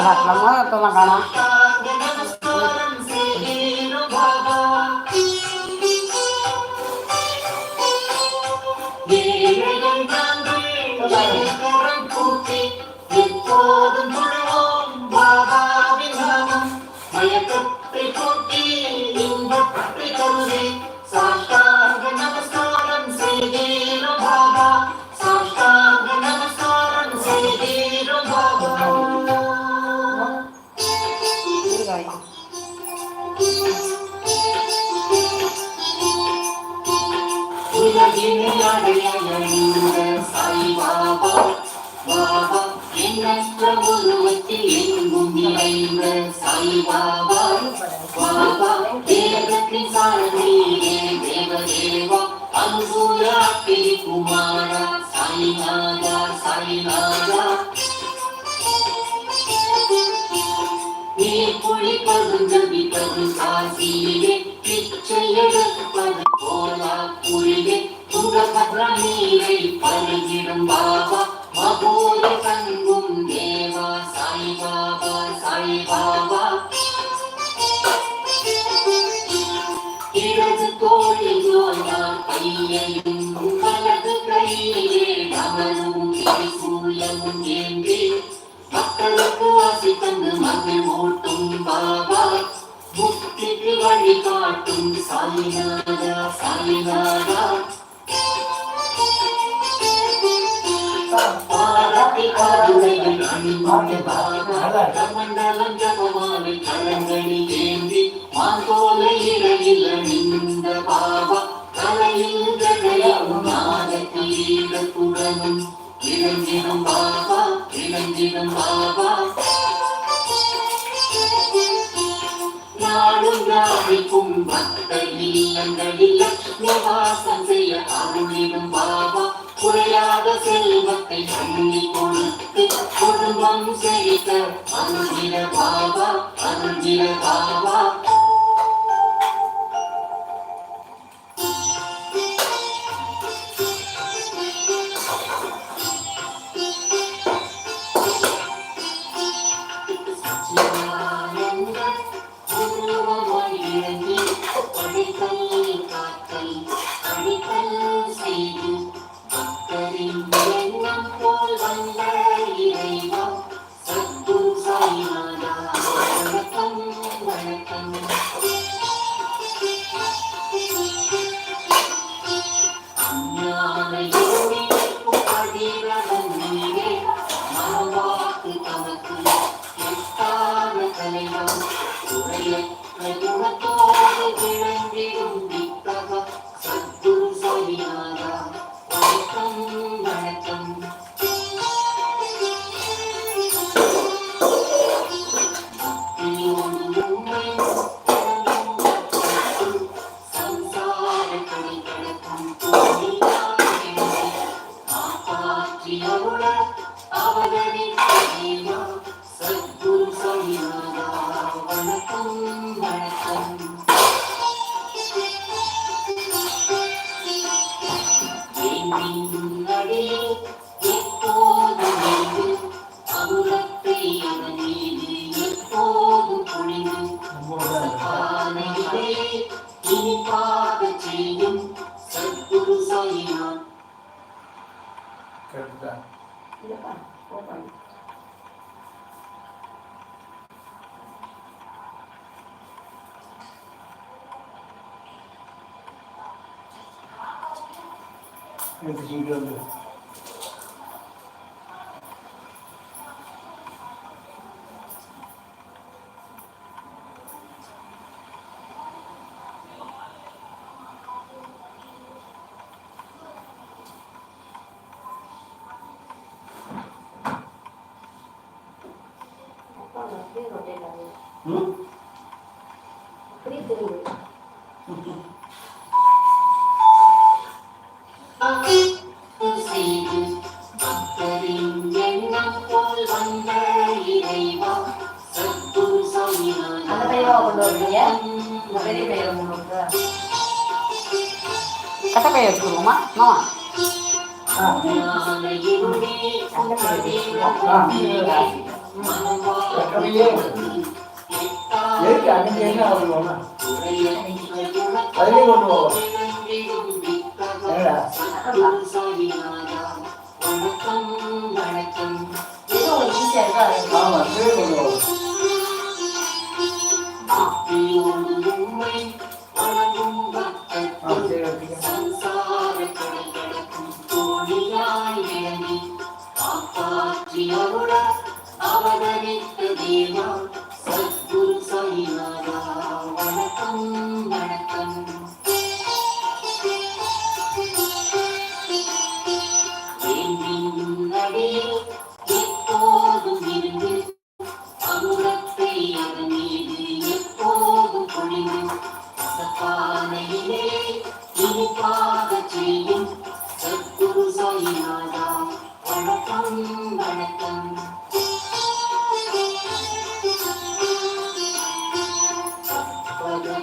हातला मग तो Thank you. எண்ணற்ற எங்கும் நிறைந்த சாய்பாபா பாபா தேவத்தின் சாரதியே தேவதேவா குமாரா சாய்நாதா சாய்நாதா காசியிலே போலா குழியே துங்கபத்ர நீரை பருகிடும் பாபா மகோர தங்கும் தேவா சாய் பாபா சாய் பாபா இடது தோளில் ஜோயார் கையையும் வலது கையிலே கமலும் சூழலும் ஏந்தி மக்களுக்கு ஆசை தந்து மகள் ஓட்டும் பாபா. முக்திக்கு வழி காட்டும் சாய்நாதா சாய்நாதா. பாரதி ஜபமாலை கரங்களில் ஏந்தி மாந்தோலை பாபா இளஞ்சினம் பாபா இளஞ்சினம் பாபா யாருக்கும் பக்த இல்லங்களில் செய்ய அருளிடும் பாபா. குறையாத செல்வத்தை சொல்லி கொடுத்து குடும்பம் செய்த அருள்கிற பாபா அருள்கிற பாபா. કરતા Muito obrigado. கையை வச்சுக்கோமா மாமா. ஆ. கவியே எதுக்கு என்ன ஆகணும்னா அதுலேயே கொண்டு போவோம் அவதரித்த தேவா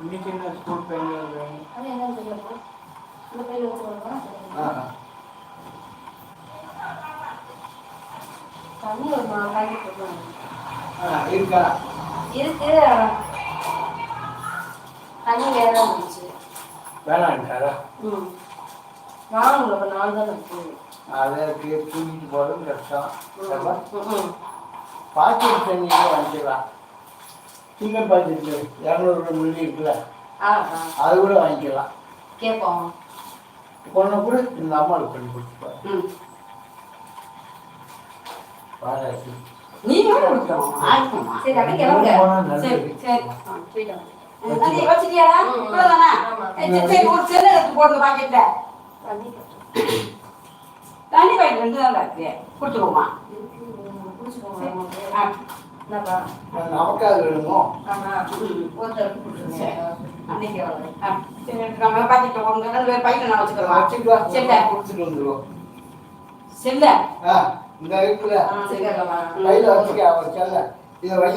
இன்னைக்கு என்ன ஸ்கூல் பையன் வேணும் அது என்னன்னு தெரியல இந்த பையில வச்சு தண்ணி ஒரு பாக்கெட் ஆ இருக்கா. இருக்கு. தண்ணி வேற இருந்துச்சு வேணான்ட்டாரா ம். வாங்கல இப்போ நாலு தான் இருக்கு. அதை தூக்கிட்டு போகிறது கஷ்டம். பாக்கெட் தண்ணியே வாங்கிக்கலாம். சின்ன பாக்கெட் இரநூறு மில்லி இருக்குல்ல? அது கூட வாங்கிக்கலாம். கேட்போம். பொண்ணை கூட இந்த அம்மாவுக்கு பண்ணி கொடுத்துப்பாரு. பாராட்டி நீங்க சரி அப்படியே கிளம்புங்க. சரி சரி. ஆ, போயிட்டு வாங்க. தண்ணி வச்சிட்டியாடா? ம், ம். இவ்வளவுதானா? சரி, ஒரு செல்ல எடுத்து போடுங்க பாக்கெட்ல. தண்ணி பாக்கெட் ரெண்டு தான் இருக்கு. கொடுத்துருவோமா? நமக்கு. வேணுமோ? அன்னைக்கு நான் வச்சுக்கிறவா வச்சுக்கலாம். செல்ல. செல்ல. இந்த இருக்குல்ல? கையில் வச்சுக்க அவர் செல்ல இதை வை.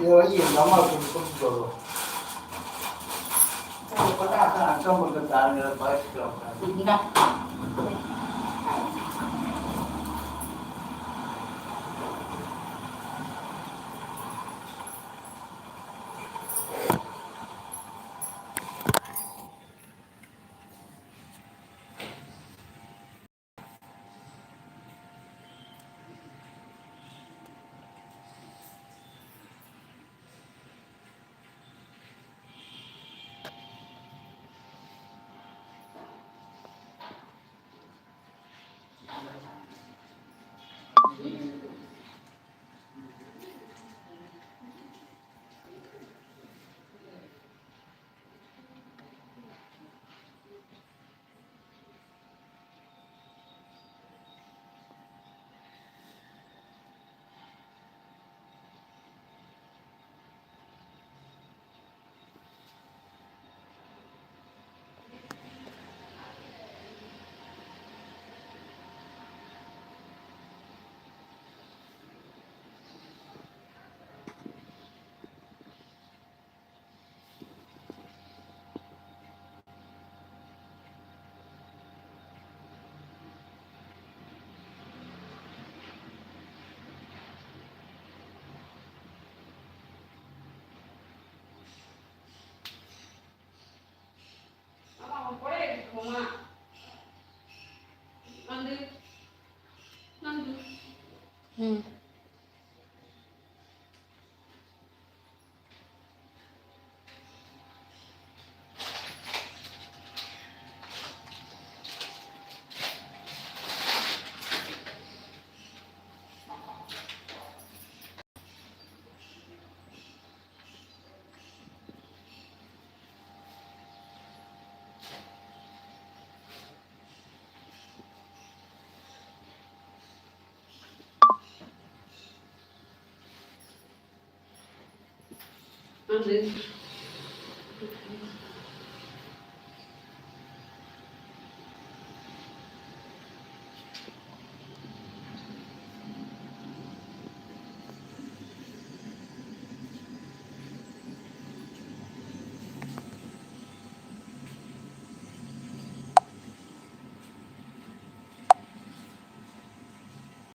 இதை வை. இந்த அம்மாவுக்கு கொடுத்துட்டு வருவோம். அக்கம் பக்கத்து ஆளுங்களை பார்த்துக்கலாம் கூட எடுத்துக்கோமா வந்து நந்து ம். வந்து